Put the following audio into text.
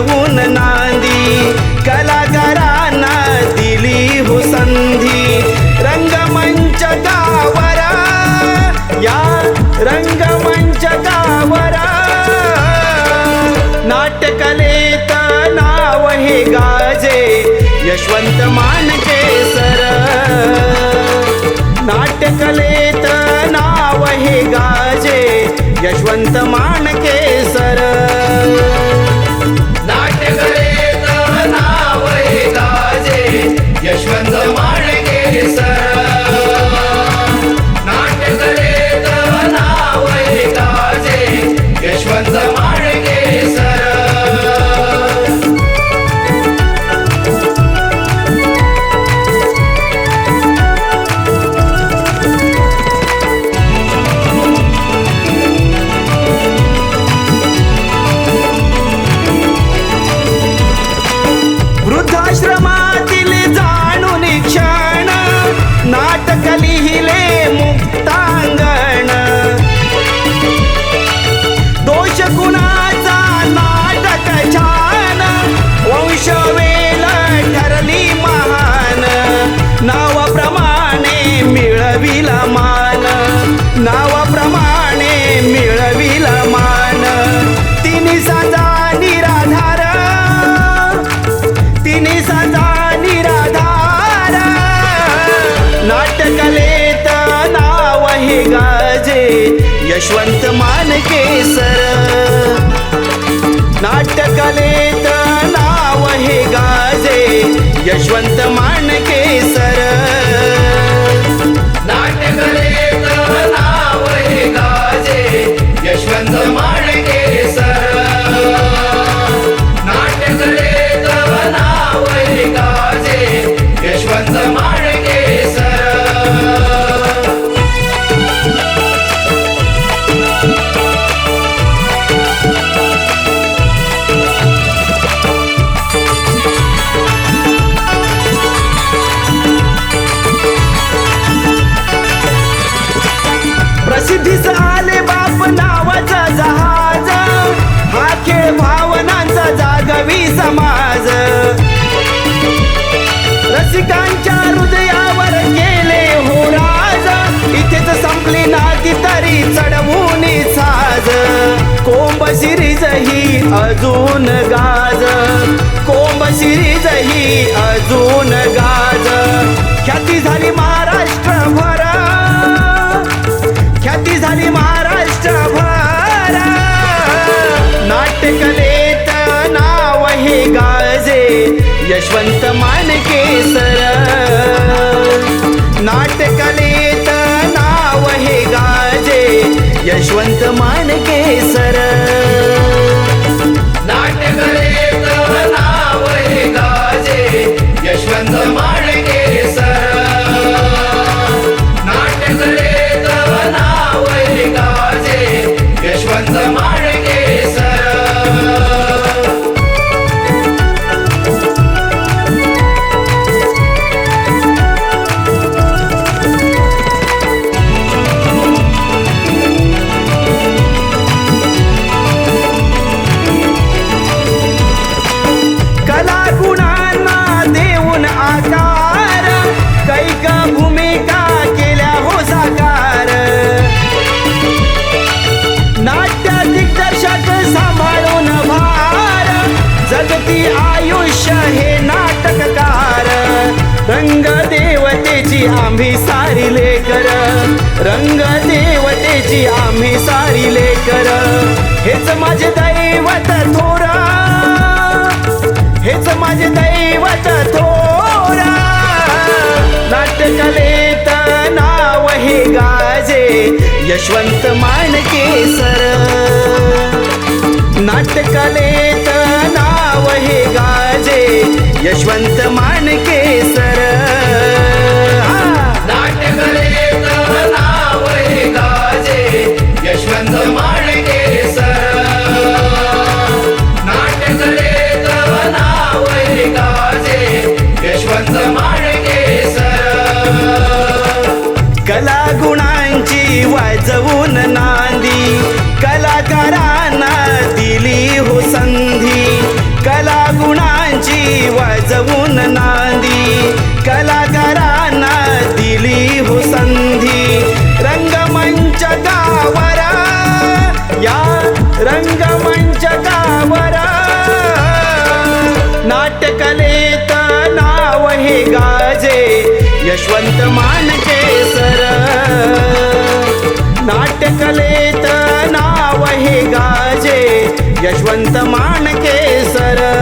येऊन नांदी कलाकारांना दिली हो हुसंधी रंगमंच गावरा या रंगमंच गावरा. नाट्यकलेत नाव हे गाजे यशवंत मानके सर. नाट्यकलेत नाव हे गाजे यशवंत मानके यशवंत मान मानकेसर नाटकलेत नाव हे गाजे. यशवंत मान के अजून गाज. कोंब सिरीजही अजून गाज. ख्याती झाली महाराष्ट्र आम्ही सारी लेकर. रंग देवतेची आम्ही सारी लेकर. हेच माझे दैवत थोरा. हेच माझे दैवत थोरा. नाटकले नाव हे गाजे. यशवंत मानके सर नाटकले नाव हे गाजे. यशवंत मानके सर वाजवून नांदी. कलाकारांना दिली हो संधी. कला गुणांची वाजवून नांदी. कलाकारांना दिली हो संधी. रंगमंच गावरा. या रंगमंच गावरा. नाटकलेत नाव हे गाजे. यशवंत मानके सर. नाट्यकलेत नाव हे गाजे. यशवंत मानके सर